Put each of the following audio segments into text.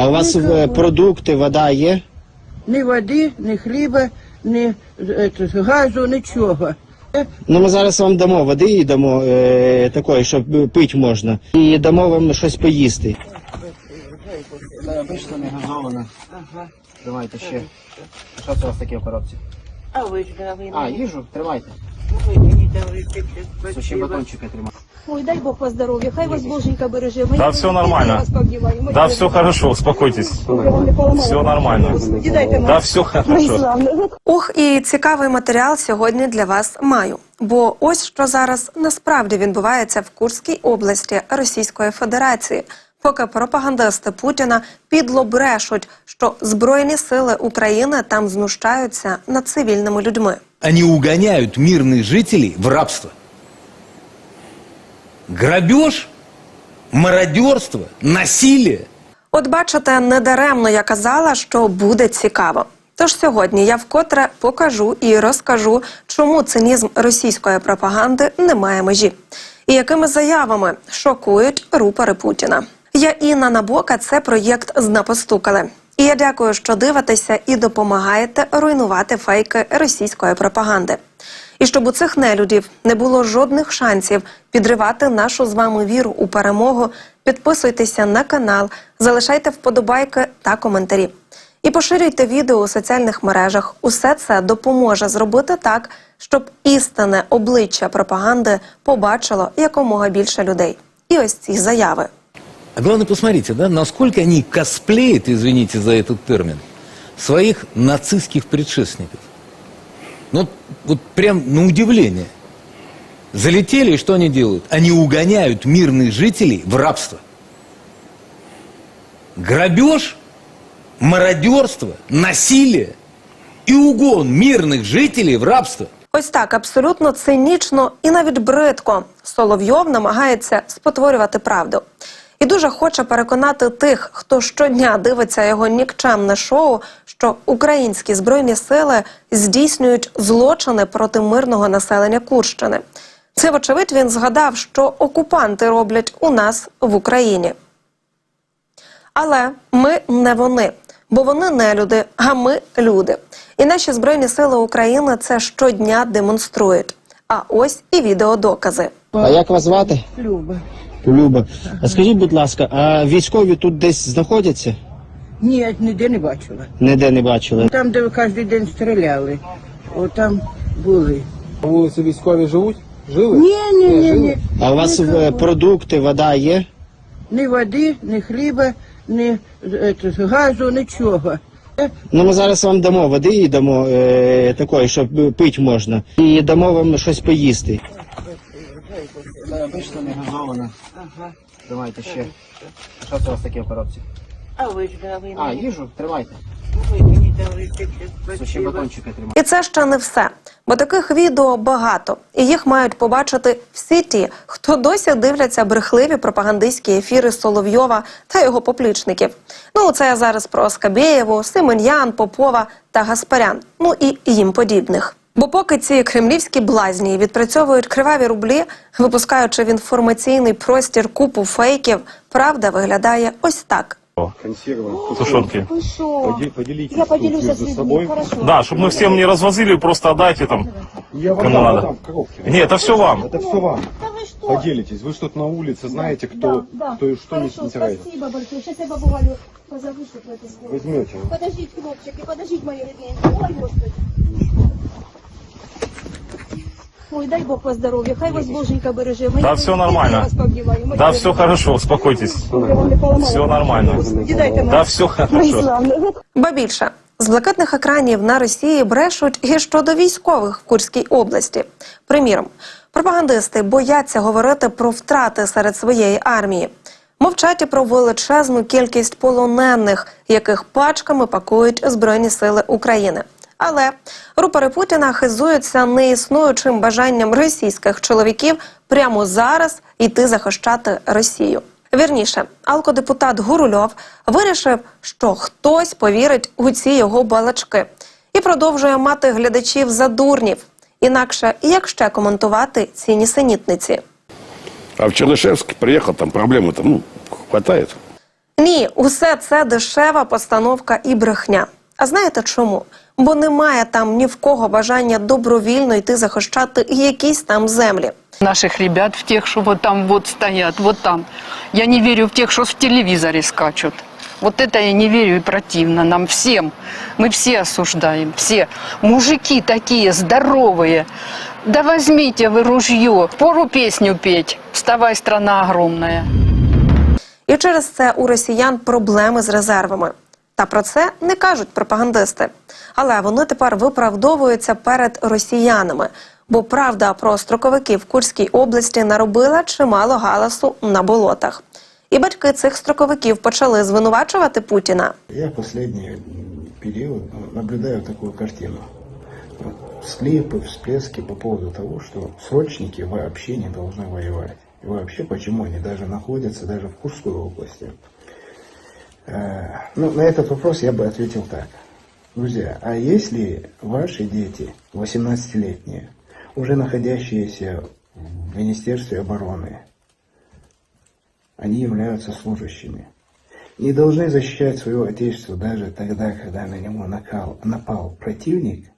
А у вас е, продукти, вода є? Ні води, ні хліба, ні е, газу, нічого. Е, Ну ми зараз вам дамо води і дамо е, такої, щоб е, пити можна. І дамо вам щось поїсти. Обично не газована. Ага. Давайте ще. Що це у вас таке в коробці? А ви ж дали А, їжу, тримайте. Ви мені дали таке. Суші батончики тримайте. Ой, дай Бог вас здоров'я, хай вас Боженька береже. Ми Да, все нормально. вас. Да, все хорошо, успокойтесь. Все нормально. Господи, дайте. Да, все хорошо. Славно. Ух, і цікавий матеріал сьогодні для вас маю. Бо ось що зараз насправді відбувається в Курській області Російської Федерації. Поки пропагандисти Путіна підло брешуть, що збройні сили України там знущаються над цивільними людьми. Они угоняют мирных жителей в рабство. Грабеж, мародерство, насилие. От бачите, недаремно я казала, що буде цікаво. Тож сьогодні я вкотре покажу і розкажу, чому цинізм російської пропаганди не має межі, і якими заявами шокують рупори Путіна. Я Інна Набока, це проєкт «Знапостукали». І я дякую, що дивитеся і допомагаєте руйнувати фейки російської пропаганди. І щоб у цих нелюдів не було жодних шансів підривати нашу з вами віру у перемогу, підписуйтеся на канал, залишайте вподобайки та коментарі. І поширюйте відео у соціальних мережах. Усе це допоможе зробити так, щоб істинне обличчя пропаганди побачило якомога більше людей. І ось ці заяви. А главное, посмотрите, да, насколько они косплеят, извините за этот термин, своих нацистских предшественников. Ну, вот- вот прям на удивление. Залетели, и что они делают? Они угоняют мирных жителей в рабство. Грабеж, мародерство, насилие и угон мирных жителей в рабство – Ось так абсолютно цинічно і навіть бридко Соловйов намагається спотворювати правду. І дуже хоче переконати тих, хто щодня дивиться його нікчемне шоу, що українські збройні сили здійснюють злочини проти мирного населення Курщини. Це, вочевидь, він згадав, що окупанти роблять у нас в Україні. Але ми не вони, бо вони не люди, а ми люди. І наші збройні сили України це щодня демонструють. А ось і відеодокази. А як вас звати? Люба. Люба. А скажіть, будь ласка, а військові тут десь знаходяться? Ні, ніде не бачила. Ніде не бачили. Там, де ви кожен день стріляли, о, там були. На вулиці військові живуть? Жили? Ні, ні, ні, ні. А у вас е, продукти, вода є? Ні води, ні хліба, ні е, газу, нічого. Е, Ну ми зараз вам дамо води і дамо е, такої, щоб е, пити можна. І дамо вам щось поїсти. Обично не газована. Ага. Давайте ще. Що це у вас таке в коробці? А ви ж дали А, мені. їжу, тримайте. Ви мені дали таке. Суші Спасибо. батончики тримайте. І це ще не все. Бо таких відео багато, і їх мають побачити всі ті, хто досі дивляться брехливі пропагандистські ефіри Соловйова та його поплічників. Ну, це я зараз про Скабєєву, Сименян, Попова та Гаспарян, ну і їм подібних. Бо поки ці кремлівські блазні відпрацьовують криваві рублі, випускаючи в інформаційний простір купу фейків, правда виглядає ось так. консервы, Тушенки. Ви що? Поди- поделитесь Я тут поділюся з между людьми, собой. хорошо. Да, чтобы мы всем не развозили, просто отдайте там. Я вам Кому дам, надо? там в коробке. Не, это все вам. Это все вам. Та ви що? Поделитесь. Вы что-то на улице знаете, кто, Да, да. кто и что не Хорошо, теряет. спасибо большое. Сейчас я бабу Галю позову, чтобы это сделать. Возьмете. Подождите, хлопчики, подождите, мои родные. Ой, Господи. Ой, дай Бог вас здоров'я, хай вас Боженька береже. Ми Да, все нормально. Вас. Да, все хорошо, успокойтесь. Все нормально. Дайте. Да, все хорошо. Ба більше з блакитних екранів на Росії брешуть і щодо військових в Курській області. Приміром, пропагандисти бояться говорити про втрати серед своєї армії. Мовчать і про величезну кількість полонених, яких пачками пакують Збройні сили України. Але рупори Путіна хизуються неіснуючим бажанням російських чоловіків прямо зараз йти захищати Росію. Вірніше, алкодепутат Гурульов вирішив, що хтось повірить у ці його балачки і продовжує мати глядачів за дурнів. Інакше як ще коментувати ці нісенітниці? А в Чернышевск приехал, там проблемы там, ну, хватает. Ні, усе це дешева постановка і брехня. А знаєте чому? Бо немає там ні в кого бажання добровільно йти захищати якісь там землі. Наших ребят в тех, что вот там вот стоят, вот там. Я не верю в тех, что в телевизоре скачут. Вот это я не верю и противно нам всем. Мы все осуждаем, все. Мужики такие здоровые. Да возьмите вы ружье, пору песню петь. Вставай, страна огромная. І через це у росіян проблеми з резервами. Та про це не кажуть пропагандисти. Але вони тепер виправдовуються перед росіянами. Бо правда про строковиків в Курській області наробила чимало галасу на болотах. І батьки цих строковиків почали звинувачувати Путіна. Я последний период наблюдаю такую картину. Склепы, всплески по поводу того, что срочники вообще не должны воевать. И вообще, почему они даже находятся даже в Курской области. Э, Ну, на этот вопрос я бы ответил так. Друзья, а если ваши дети, 18-летние, уже находящиеся в Министерстве обороны, они являются служащими, не должны защищать свое отечество даже тогда, когда на него накал, напал противник,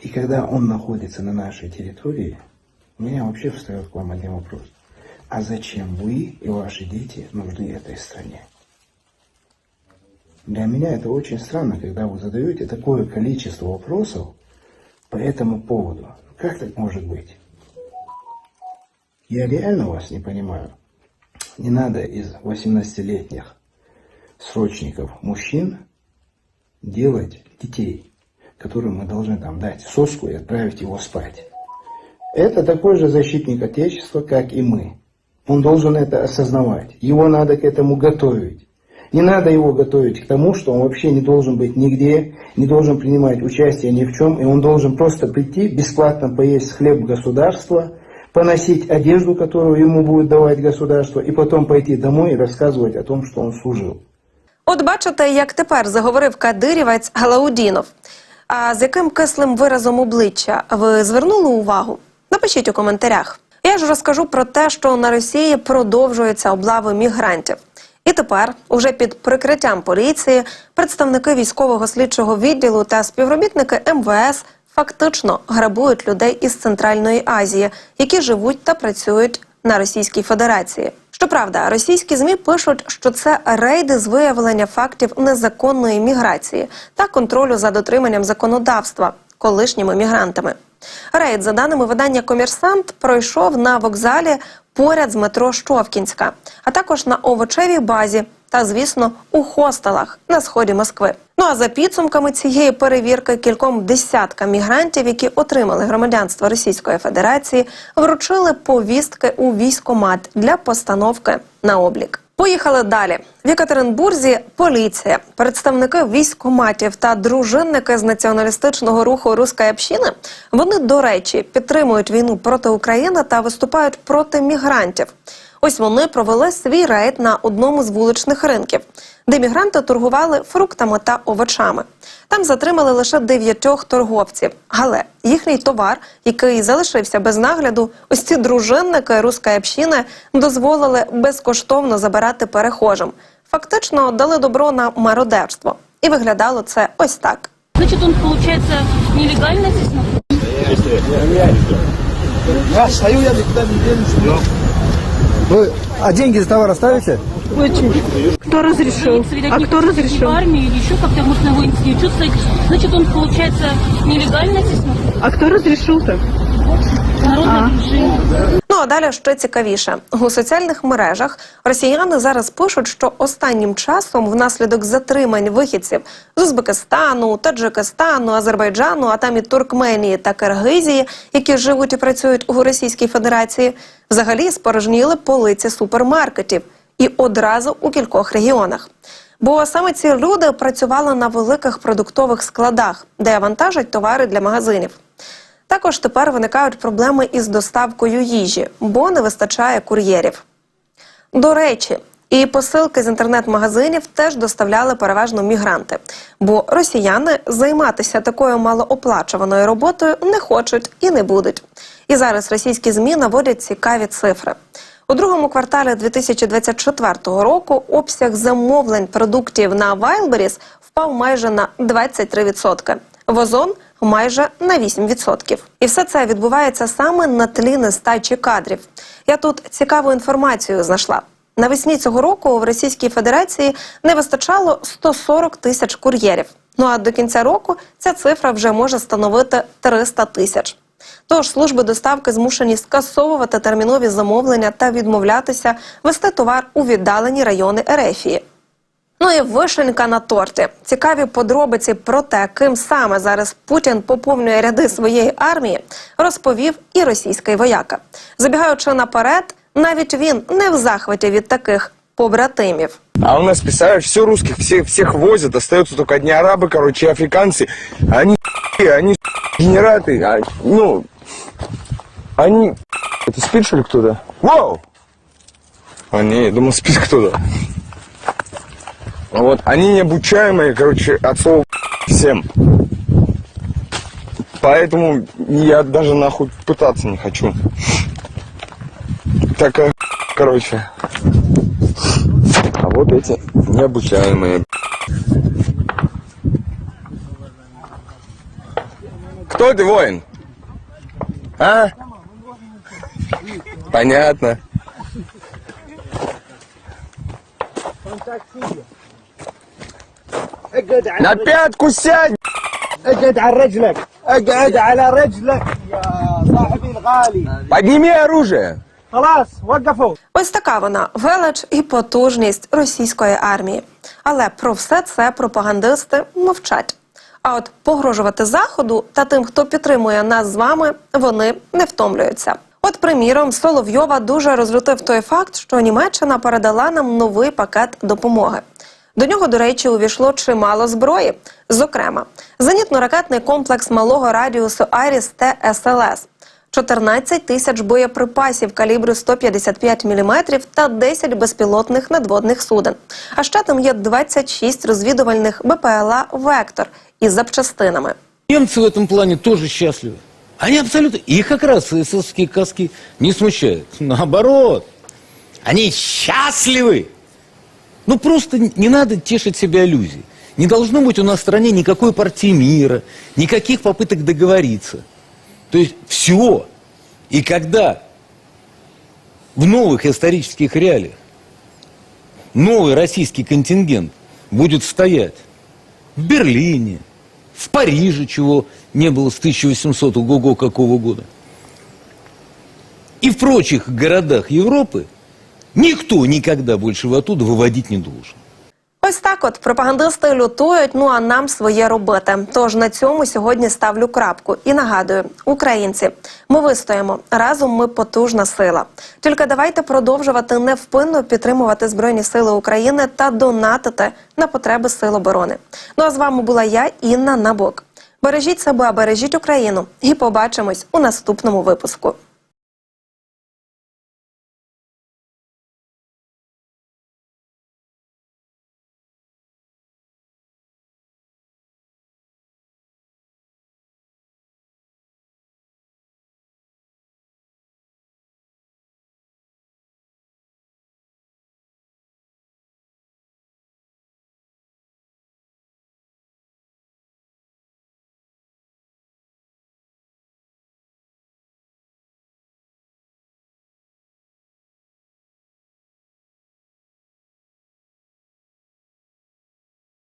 и когда он находится на нашей территории, у меня вообще встает к вам один вопрос. А зачем вы и ваши дети нужны этой стране? Для меня это очень странно, когда вы задаете такое количество вопросов по этому поводу. Как так может быть? Я реально вас не понимаю. Не надо из 18-летних срочников мужчин делать детей, которым мы должны там дать соску и отправить его спать. Это такой же защитник Отечества, как и мы. Он должен это осознавать. Его надо к этому готовить. Не надо его готовить к тому, что он вообще не должен быть нигде, не должен принимать участие ни в чем, и он должен просто прийти, бесплатно поесть хлеб государства, поносить одежду, которую ему будет давать государство, и потом пойти домой и рассказывать о том, что он служил. От бачите, як тепер заговорив кадирівець Галаудінов. А з яким кислим виразом обличчя ви звернули увагу? Напишіть у коментарях. Я ж розкажу про те, що на Росії продовжуються облави мігрантів. І тепер, уже під прикриттям поліції, представники військового слідчого відділу та співробітники МВС фактично грабують людей із Центральної Азії, які живуть та працюють на Російській Федерації. Щоправда, російські змі пишуть, що це рейди з виявлення фактів незаконної міграції та контролю за дотриманням законодавства колишніми мігрантами. Рейд, за даними видання Комерсант, пройшов на вокзалі поряд з метро Щовкінська, а також на овочевій базі та, звісно, у хостелах на сході Москви. Ну а за підсумками цієї перевірки кільком десяткам мігрантів, які отримали громадянство Російської Федерації, вручили повістки у військомат для постановки на облік. Поїхали далі. В Єкатеринбурзі поліція, представники військоматів та дружинники з націоналістичного руху Руська община, вони, до речі, підтримують війну проти України та виступають проти мігрантів. Ось вони провели свій рейд на одному з вуличних ринків, де мігранти торгували фруктами та овочами. Там затримали лише дев'ятьох торговців. Але їхній товар, який залишився без нагляду, ось ці дружинники руської общини дозволили безкоштовно забирати перехожим. Фактично дали добро на мародерство. І виглядало це ось так. Значит, он, получается, нелегально здесь находится? Вы, а деньги за товар оставите? Кто разрешил? А кто разрешил? В армии или еще как-то, может, на воинский учет стоит. Значит, он, получается, нелегально здесь? А хто розрішив-то? Народное движение. Ну а далі ще цікавіше у соціальних мережах росіяни зараз пишуть, що останнім часом, внаслідок затримань вихідців з Узбекистану, Таджикистану, Азербайджану, а там і Туркменії та Киргизії, які живуть і працюють у Російській Федерації, взагалі спорожніли полиці супермаркетів і одразу у кількох регіонах. Бо саме ці люди працювали на великих продуктових складах, де вантажать товари для магазинів. Також тепер виникають проблеми із доставкою їжі, бо не вистачає кур'єрів. До речі, і посилки з інтернет-магазинів теж доставляли переважно мігранти, бо росіяни займатися такою малооплачуваною роботою не хочуть і не будуть. І зараз російські змі наводять цікаві цифри. У другому кварталі 2024 року обсяг замовлень продуктів на Wildberries впав майже на 23%. В Озон майже на 8%. І все це відбувається саме на тлі нестачі кадрів. Я тут цікаву інформацію знайшла. Навесні цього року в Російській Федерації не вистачало 140 тисяч кур'єрів. Ну а до кінця року ця цифра вже може становити 300 тисяч. Тож служби доставки змушені скасовувати термінові замовлення та відмовлятися вести товар у віддалені райони Ерефії. Ну і вишенька на торті. Цікаві подробиці про те, ким саме зараз Путін поповнює ряди своєї армії, розповів і російський вояка. Забігаючи наперед, навіть він не в захваті від таких побратимів. А у нас, представляешь, все русских, всех, всех возят, остаются только одни арабы, короче, и африканцы. Они, они генераты, а, ну, они... Это спит, что ли, кто-то? Вау! А, не, я думал, спит кто-то. А Вот, они необучаемые, короче, от слова всем. Поэтому я даже нахуй пытаться не хочу. Такая, короче. А вот эти необучаемые. Кто ты, воин? А? Понятно. На пятку сядь! اقعد على رجلك اقعد على رجلك يا صاحبي الغالي Подними оружие! خلاص وقفوا Ось така вона велич і потужність російської армії. Але про все це пропагандисти мовчать. А от погрожувати заходу та тим, хто підтримує нас з вами, вони не втомлюються. От, приміром, Соловйова дуже розлютив той факт, що Німеччина передала нам новий пакет допомоги. До нього, до речі, увійшло чимало зброї. Зокрема, зенітно-ракетний комплекс малого радіусу Айріс Т СЛС, 14 тисяч боєприпасів калібру 155 мм та 10 безпілотних надводних суден. А ще там є 26 розвідувальних БПЛА Вектор із запчастинами. Немцы в этом плане тоже счастливы. Они абсолютно... Их как раз эсэсовские каски не смущают. Наоборот. Они счастливы. Ну, просто не надо тешить себя иллюзией. Не должно быть у нас в стране никакой партии мира, никаких попыток договориться. То есть все. И когда в новых исторических реалиях новый российский контингент будет стоять в Берлине, в Париже, чего не было с 1800 ого какого года, и в прочих городах Европы, никто никогда больше его оттуда выводить не должен. Ось так от пропагандисти лютують, ну а нам своє робити. Тож на цьому сьогодні ставлю крапку і нагадую, українці, ми вистоїмо разом. Ми потужна сила. Тільки давайте продовжувати невпинно підтримувати збройні сили України та донатити на потреби сил оборони. Ну а з вами була я, Інна Набок. Бережіть себе, бережіть Україну, і побачимось у наступному випуску.